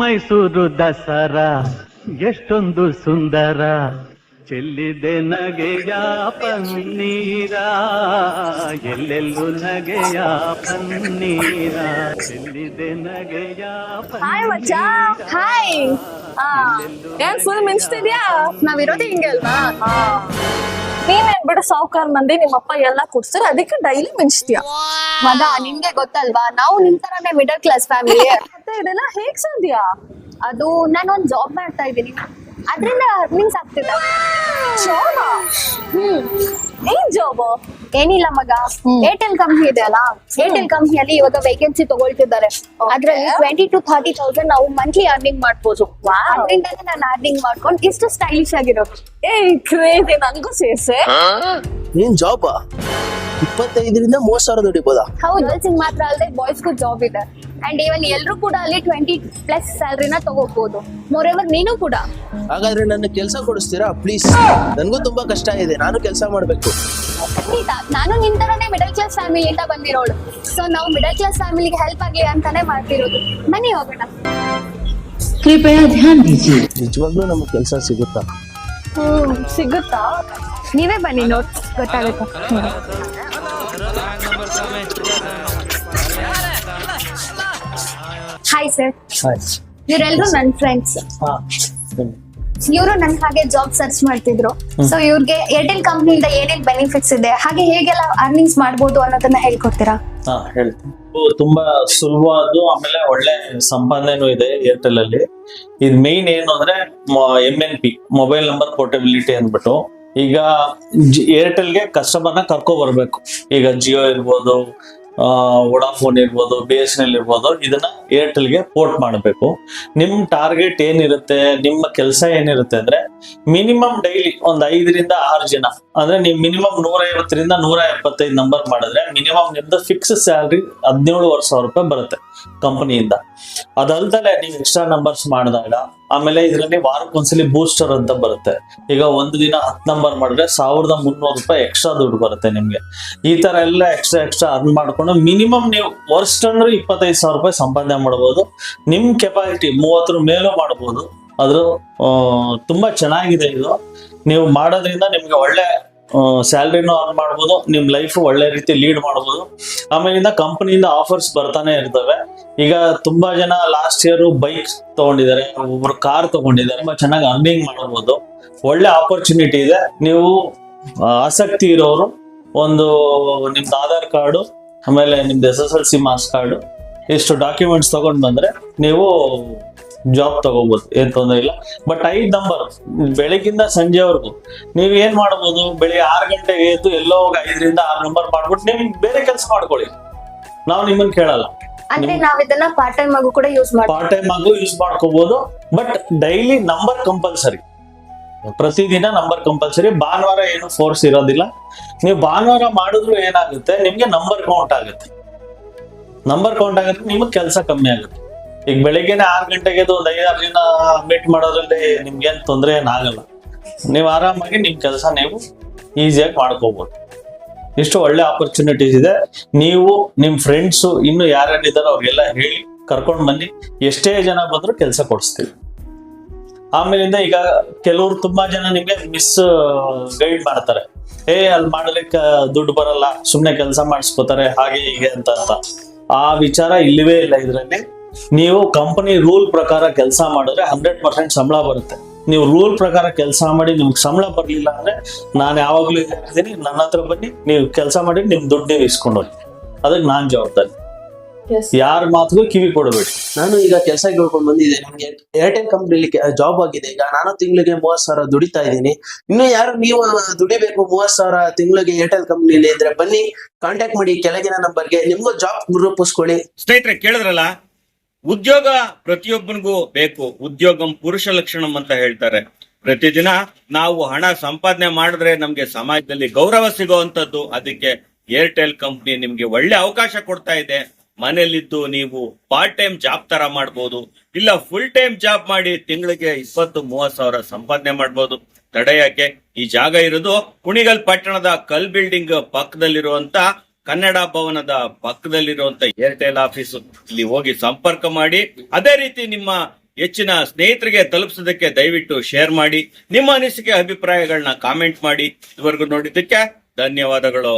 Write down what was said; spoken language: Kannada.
ಮೈಸೂರು ದಸರಾ ಎಷ್ಟೊಂದು ಸುಂದರ. ಚೆಲ್ಲಿದೆ ನಗೆಯ ಪನ್ನೀರ ಎಲ್ಲೆಲ್ಲೂ ನಗೆಯ ಪನ್ನೀರ. ಚೆಲ್ಲಿದೆ ನಗೆಯ ಹಾಯ್ ಮಚ್ಚ. ಹಾಯ್ ಏನ್ ಫುಲ್ ಮಿಂಚ್ತಿದ್ಯಾ? ನಾವಿರೋದೇ ಹಿಂಗೆ ಅಲ್ವಾ? ನೀನೇನ್ ಬಿಡು ಸಾವುಕಾರ ಮಂದಿ ನಿಮ್ಮಪ್ಪ ಎಲ್ಲ ಕುಡ್ಸ್ತಾರೆ ಅದಕ್ಕೆ ಡೈಲಿ ಮಿಂಚ್ತೀಯ. ಮಗ ನಿಮ್ಗೆ ಗೊತ್ತಲ್ವಾ? ನಾವು ನಿಮ್ ತರಾನೇ ಮಿಡಲ್ ಕ್ಲಾಸ್ ಫ್ಯಾಮಿಲಿ ಮತ್ತೆ ಇದೆಲ್ಲ ಹೇಗ್ ಸಾಧ್ಯ? ಅದು ನಾನು ಒಂದ್ ಜಾಬ್ ಮಾಡ್ತಾ ಇದ್ದೀನಿ. ಅದ್ರಿಂದ ಅರ್ನಿಂಗ್ಸ್ ಆಗ್ತಿದ್ದ ಜಾಬ್ ಹ್ಮ್. ಏನ್ ಜಾಬ್ ಏನಿಲ್ಲ ಮಗ. ಏರ್ಟೆಲ್ ಕಂಪ್ನಿ ಇದೆ ಅಲ್ಲ? ಏರ್ಟೆಲ್ ಕಂಪ್ನಿಯಲ್ಲಿ ಇವಾಗ ವೇಕೆನ್ಸಿ ತಗೊಳ್ತಿದ್ದಾರೆ. ಅದ್ರಲ್ಲಿ ಟ್ವೆಂಟಿ ಟು ಥರ್ಟಿ ತೌಸಂಡ್ ನಾವು ಮಂತ್ಲಿ ಅರ್ನಿಂಗ್ ಮಾಡ್ಬೋದು. ಅದರಿಂದ ನಾನು ಅರ್ನಿಂಗ್ ಮಾಡ್ಕೊಂಡು ಇಷ್ಟು ಸ್ಟೈಲಿಶ್ ಆಗಿರೋದು ಏ ಕ್ರೇಜಿ ನನಗೂ ಸೇರ್ಸೆ. ಏನ್ ಜಾಬ್ ಇಪ್ಪತ್ತೈದರಿಂದ ಮೂವತ್ ಸಾವಿರ ದುಡಿಬೋದಾ? ಹೌದು ಗರ್ಲ್ಸ್ ಮಾತ್ರ ಅಲ್ಲದೆ ಬಾಯ್ಸ್ಗೂ ಜಾಬ್ ಇದೆ. ಅಂಡ್ ಇವನ್ ಎಲ್ರು ಕೂಡ ಅಲ್ಲಿ ಟ್ವೆಂಟಿ ಪ್ಲಸ್ ಸ್ಯಾಲ್ರಿನ ತಗೋಬಹುದು ಮೋರ್ ಎವರ್ ನೀನು ಕೂಡ ಹಾಗಾದ್ರೆ ನನ್ನ ಕೆಲಸ ಕೊಡಿಸ್ತೀರಾ ಪ್ಲೀಸ್ ನನ್ಗೂ ತುಂಬಾ ಕಷ್ಟ ಇದೆ ನಾನು ಕೆಲಸ ಮಾಡ್ಬೇಕು ಖಂಡಿತ ನಾನು ನಿನ್ ತರನೇ ಮಿಡಲ್ ಕ್ಲಾಸ್ ಫ್ಯಾಮಿಲಿಯಿಂದ ಬಂದಿರೋಳು ಸೊ ನಾವು ಮಿಡಲ್ ಕ್ಲಾಸ್ ಫ್ಯಾಮಿಲಿಗೆ ಹೆಲ್ಪ್ ಆಗ್ಲಿ ಅಂತಾನೆ ಮಾಡ್ತಿರೋದು ಬನ್ನಿ ಹೋಗೋಣ कृपया ध्यान दीजिए ನಿಜವಾಗ್ಲೂ ನಮ್ಗೆ ಕೆಲಸ ಸಿಗುತ್ತಾ ಹ್ಮ್ ಸಿಗುತ್ತಾ ನೀವೇ ಬನ್ನಿ ನೋಡ್ ಗೊತ್ತಾಗುತ್ತೆ ಹಾಯ್ ಸರ್ ಇವರೆಲ್ಲರೂ ನನ್ನ ಫ್ರೆಂಡ್ಸ್ ಹಾ. ಇವರು ನನ್ ಹಾಗೆ ಜಾಬ್ ಸರ್ಚ್ ಮಾಡ್ತಿದ್ರು. ಸೊ ಇವ್ರಿಗೆ ಏರ್ಟೆಲ್ ಕಂಪ್ನಿಯಿಂದ ಏನೇನ್ ಬೆನಿಫಿಟ್ಸ್ ಇದೆ ಹಾಗೆ ಹೇಗೆಲ್ಲ ಅರ್ನಿಂಗ್ಸ್ ಮಾಡ್ಬೋದು ಅನ್ನೋದನ್ನ ಹೇಳ್ಕೊಡ್ತೀರಾ? ತುಂಬಾ ಸುಲಭವಾದ ಆಮೇಲೆ ಒಳ್ಳೆ ಸಂಪಾದನೆನೂ ಇದೆ ಏರ್ಟೆಲ್ ಅಲ್ಲಿ. ಇದು ಮೇನ್ ಏನು ಅಂದ್ರೆ M N P mobile number portability ಅಂದ್ಬಿಟ್ಟು. ಈಗ ಏರ್ಟೆಲ್ಗೆ ಕಸ್ಟಮರ್ನ ಕರ್ಕೊ ಬರ್ಬೇಕು. ಈಗ ಜಿಯೋ ಇರ್ಬೋದು ವೊಡಾಫೋನ್ ಇರ್ಬೋದು ಬಿ ಎಸ್ ಎನ್ ಎಲ್ ಇರ್ಬೋದು, ಇದನ್ನ ಏರ್ಟೆಲ್ಗೆ ಪೋರ್ಟ್ ಮಾಡಬೇಕು. ನಿಮ್ ಟಾರ್ಗೆಟ್ ಏನಿರುತ್ತೆ, ನಿಮ್ಮ ಕೆಲಸ ಏನಿರುತ್ತೆ ಅಂದ್ರೆ ಮಿನಿಮಮ್ ಡೈಲಿ ಒಂದ್ ಐದರಿಂದ ಆರು ಜನ. ಅಂದ್ರೆ ನೀವು ಮಿನಿಮಮ್ ನೂರ ಐವತ್ತರಿಂದ ನೂರ ಎಪ್ಪತ್ತೈದು ನಂಬರ್ ಮಾಡಿದ್ರೆ ಮಿನಿಮಮ್ ನಿಮ್ದು ಫಿಕ್ಸ್ ಸ್ಯಾಲ್ರಿ ಹದಿನೇಳುವರೆ ಸಾವಿರ ರೂಪಾಯಿ ಬರುತ್ತೆ ಕಂಪನಿಯಿಂದ ಅದಲ್ದಲೆ ನೀವು ಎಕ್ಸ್ಟ್ರಾ ನಂಬರ್ಸ್ ಮಾಡಿದಾಗ ಆಮೇಲೆ ಇದರಲ್ಲಿ ವಾರಕ್ಕೊಂದ್ಸಲಿ ಬೂಸ್ಟರ್ ಅಂತ ಬರುತ್ತೆ. ಈಗ ಒಂದು ದಿನ ಹತ್ತು ನಂಬರ್ ಮಾಡಿದ್ರೆ ಸಾವಿರದ ಮುನ್ನೂರು ರೂಪಾಯಿ ಎಕ್ಸ್ಟ್ರಾ ದುಡ್ಡು ಬರುತ್ತೆ ನಿಮ್ಗೆ. ಈ ತರ ಎಲ್ಲ ಎಕ್ಸ್ಟ್ರಾ ಎಕ್ಸ್ಟ್ರಾ ಅರ್ನ್ ಮಾಡ್ಕೊಂಡು ಮಿನಿಮಮ್ ನೀವು ವರ್ಷ ಅಂದ್ರೆ ಇಪ್ಪತ್ತೈದು ಸಾವಿರ ರೂಪಾಯಿ ಸಂಪಾದನೆ ಮಾಡ್ಬೋದು. ನಿಮ್ ಕೆಪಾಸಿಟಿ ಮೂವತ್ತರ ಮೇಲೂ ಮಾಡ್ಬೋದು. ಅದ್ರ ಆ, ತುಂಬಾ ಚೆನ್ನಾಗಿದೆ ಇದು. ನೀವು ಮಾಡೋದ್ರಿಂದ ನಿಮ್ಗೆ ಒಳ್ಳೆ ಸ್ಯಾಲ್ರಿನೂ ಅರ್ನ್ ಮಾಡ್ಬೋದು, ನಿಮ್ ಲೈಫ್ ಒಳ್ಳೆ ರೀತಿ ಲೀಡ್ ಮಾಡ್ಬೋದು. ಆಮೇಲಿಂದ ಕಂಪನಿಯಿಂದ ಆಫರ್ಸ್ ಬರ್ತಾನೆ ಇರ್ತವೆ. ಈಗ ತುಂಬಾ ಜನ ಲಾಸ್ಟ್ ಇಯರ್ ಬೈಕ್ ತಗೊಂಡಿದ್ದಾರೆ, ಒಬ್ರು ಕಾರ್ ತಗೊಂಡಿದ್ದಾರೆ, ತುಂಬಾ ಚೆನ್ನಾಗಿ ಅರ್ನಿಂಗ್ ಮಾಡಬಹುದು ಒಳ್ಳೆ ಆಪರ್ಚುನಿಟಿ ಇದೆ. ನೀವು ಆಸಕ್ತಿ ಇರೋರು, ಒಂದು ನಿಮ್ದು ಆಧಾರ್ ಕಾರ್ಡು, ಆಮೇಲೆ ನಿಮ್ದು S S L C marks card, ಇಷ್ಟು ಡಾಕ್ಯುಮೆಂಟ್ಸ್ ತಗೊಂಡ್ ಬಂದ್ರೆ ನೀವು ಜಾಬ್ ತಗೋಬಹುದು ಏನ್ ತೊಂದರೆ ಇಲ್ಲ. ಬಟ್ ಐದ್ ನಂಬರ್ ಬೆಳಗಿಂದ ಸಂಜೆವರೆಗೂ ನೀವ್ ಏನ್ ಮಾಡ್ಬೋದು? ಬೆಳಿಗ್ಗೆ ಆರು ಗಂಟೆಗೆ ಎದ್ದು ಎಲ್ಲೋ ಹೋಗಿ ಐದರಿಂದ ಆರು ನಂಬರ್ ಮಾಡ್ಬಿಟ್ಟು ನಿಮ್ ಬೇರೆ ಕೆಲಸ ಮಾಡ್ಕೊಳ್ಳಿ. ನಾವು ನಿಮ್ಮನ್ನ ಕೇಳಲ್ಲ. ಅಂದ್ರೆ ನಾವ್ ಇದನ್ನ ಪಾರ್ಟ್ ಟೈಮ್ ಆಗು ಕೂಡ ಯೂಸ್ ಮಾಡ್ತೀವಿ. ಪಾರ್ಟ್ ಟೈಮ್ ಆಗು ಯೂಸ್ ಮಾಡ್ಕೋಬಹುದು ಬಟ್ ಡೈಲಿ ನಂಬರ್ ಕಂಪಲ್ಸರಿ ಪ್ರತಿದಿನ ನಂಬರ್ ಕಂಪಲ್ಸರಿ ಭಾನುವಾರ ಏನು ಫೋರ್ಸ್ ಇರೋದಿಲ್ಲ. ನೀವು ಭಾನುವಾರ ಮಾಡಿದ್ರು ಏನಾಗುತ್ತೆ? ನಿಮ್ಗೆ ನಂಬರ್ ಕೌಂಟ್ ಆಗುತ್ತೆ. ನಂಬರ್ ಕೌಂಟ್ ಆಗುತ್ತೆ ನಿಮಗೆ ಕೆಲಸ ಕಮ್ಮಿ ಆಗುತ್ತೆ. ಈಗ ಬೆಳಿಗ್ಗೆನೆ ಆರು ಗಂಟೆಗೆ ಒಂದು ಐದಾರು ಜನ ಮೀಟ್ ಮಾಡೋದ್ರಲ್ಲಿ ನಿಮ್ಗೇನ್ ತೊಂದರೆ ಏನಾಗಲ್ಲ ನೀವು ಆರಾಮಾಗಿ ನಿಮ್ ಕೆಲಸ ನೀವು ಈಸಿಯಾಗಿ ಮಾಡ್ಕೋಬಹುದು ಇಷ್ಟು ಒಳ್ಳೆ ಆಪರ್ಚುನಿಟೀಸ್ ಇದೆ. ನೀವು, ನಿಮ್ ಫ್ರೆಂಡ್ಸ್ ಇನ್ನು ಯಾರ್ಯಾರಿದ್ದಾರೋ ಅವ್ರಿಗೆಲ್ಲ ಹೇಳಿ ಕರ್ಕೊಂಡು ಬನ್ನಿ. ಎಷ್ಟೇ ಜನ ಬಂದ್ರು ಕೆಲಸ ಕೊಡಿಸ್ತೀವಿ. ಆಮೇಲಿಂದ ಈಗ ಕೆಲವ್ರು ತುಂಬಾ ಜನ ನಿಮ್ಗೆ ಮಿಸ್ ಗೈಡ್ ಮಾಡ್ತಾರೆ. ಏ, ಅಲ್ಲಿ ಮಾಡ್ಲಿಕ್ಕೆ ದುಡ್ಡು ಬರಲ್ಲ, ಸುಮ್ನೆ ಕೆಲಸ ಮಾಡಿಸ್ಕೋತಾರೆ, ಹಾಗೆ ಹೀಗೆ ಅಂತ. ಆ ವಿಚಾರ ಇಲ್ಲವೇ ಇಲ್ಲ ಇದರಲ್ಲಿ. ನೀವು ಕಂಪನಿ ರೂಲ್ ಪ್ರಕಾರ ಕೆಲಸ ಮಾಡಿದ್ರೆ ಹಂಡ್ರೆಡ್ ಪರ್ಸೆಂಟ್ ಸಂಬಳ ಬರುತ್ತೆ. ನೀವು ರೂಲ್ ಪ್ರಕಾರ ಕೆಲಸ ಮಾಡಿ ನಿಮ್ಗೆ ಸಂಬಳ ಬರ್ಲಿಲ್ಲ ಅಂದ್ರೆ ನಾನು ಯಾವಾಗ್ಲೂ ಹೇಳ್ತೀನಿ ನನ್ನ ಹತ್ರ ಬನ್ನಿ ನೀವು ಕೆಲಸ ಮಾಡಿ ನಿಮ್ ದುಡ್ಡು ನೀವು ಇಸ್ಕೊಂಡು ಹೋಗಿ. ಅದಕ್ಕೆ ನಾನ್ ಜವಾಬ್ದಾರಿ. ಯಾರ ಮಾತಿಗೂ ಕಿವಿ ಕೊಡಬೇಡಿ. ನಾನು ಈಗ ಕೆಲಸ ಕೇಳ್ಕೊಂಡು ಬಂದಿದ್ದೆ. ನಿಮ್ಗೆ ಏರ್ಟೆಲ್ ಕಂಪ್ನಿಲಿ ಜಾಬ್ ಆಗಿದೆ. ಈಗ ನಾನು ತಿಂಗಳಿಗೆ ಮೂವತ್ ಸಾವಿರ ದುಡಿತಾ ಇದ್ದೀನಿ. ಇನ್ನು ಯಾರು ನೀವು ದುಡಿಬೇಕು ಮೂವತ್ ಸಾವಿರ ತಿಂಗಳಿಗೆ ಏರ್ಟೆಲ್ ಕಂಪ್ನಿಲಿ ಇದ್ರೆ ಬನ್ನಿ. ಕಾಂಟ್ಯಾಕ್ಟ್ ಮಾಡಿ ಕೆಳಗಿನ ನಂಬರ್ಗೆ ನಿಮ್ಗೂ ಜಾಬ್ ರೂಪಿಸ್ಕೊಳ್ಳಿ. ಸ್ನೇಹಿತರೆ ಕೇಳಿದ್ರಲ್ಲ? ಉದ್ಯೋಗ ಪ್ರತಿಯೊಬ್ಬನಿಗೂ ಬೇಕು. ಉದ್ಯೋಗಂ ಪುರುಷ ಲಕ್ಷಣಂ ಅಂತ ಹೇಳ್ತಾರೆ. ಪ್ರತಿದಿನ ನಾವು ಹಣ ಸಂಪಾದನೆ ಮಾಡಿದ್ರೆ ನಮ್ಗೆ ಸಮಾಜದಲ್ಲಿ ಗೌರವ ಸಿಗುವಂತದ್ದು ಅದಕ್ಕೆ ಏರ್ಟೆಲ್ ಕಂಪ್ನಿ ನಿಮ್ಗೆ ಒಳ್ಳೆ ಅವಕಾಶ ಕೊಡ್ತಾ ಇದೆ. ಮನೆಯಲ್ಲಿದ್ದು ನೀವು ಪಾರ್ಟ್ ಟೈಮ್ ಜಾಬ್ ತರ ಮಾಡ್ಬೋದು. ಇಲ್ಲ ಫುಲ್ ಟೈಮ್ ಜಾಬ್ ಮಾಡಿ ತಿಂಗಳಿಗೆ ಇಪ್ಪತ್ತು ಮೂವತ್ ಸಾವಿರ ಸಂಪಾದನೆ ಮಾಡ್ಬೋದು. ತಡೆಯಾಕೆ ಈ ಜಾಗ ಇರೋದು ಕುಣಿಗಲ್ ಪಟ್ಟಣದ ಕಲ್ ಬಿಲ್ಡಿಂಗ್ ಪಕ್ಕದಲ್ಲಿರುವಂತ ಕನ್ನಡ ಭವನದ ಪಕ್ಕದಲ್ಲಿರುವಂತ ಏರ್ಟೆಲ್ ಆಫೀಸ್ ಇಲ್ಲಿ ಹೋಗಿ ಸಂಪರ್ಕ ಮಾಡಿ, ಅದೇ ರೀತಿ ನಿಮ್ಮ ಹೆಚ್ಚಿನ ಸ್ನೇಹಿತರಿಗೆ ತಲುಪಿಸೋದಕ್ಕೆ ದಯವಿಟ್ಟು ಶೇರ್ ಮಾಡಿ, ನಿಮ್ಮ ಅನಿಸಿಕೆ ಅಭಿಪ್ರಾಯಗಳನ್ನ ಕಾಮೆಂಟ್ ಮಾಡಿ ಇದುವರೆಗೂ ನೋಡಿದ್ದಕ್ಕೆ ಧನ್ಯವಾದಗಳು.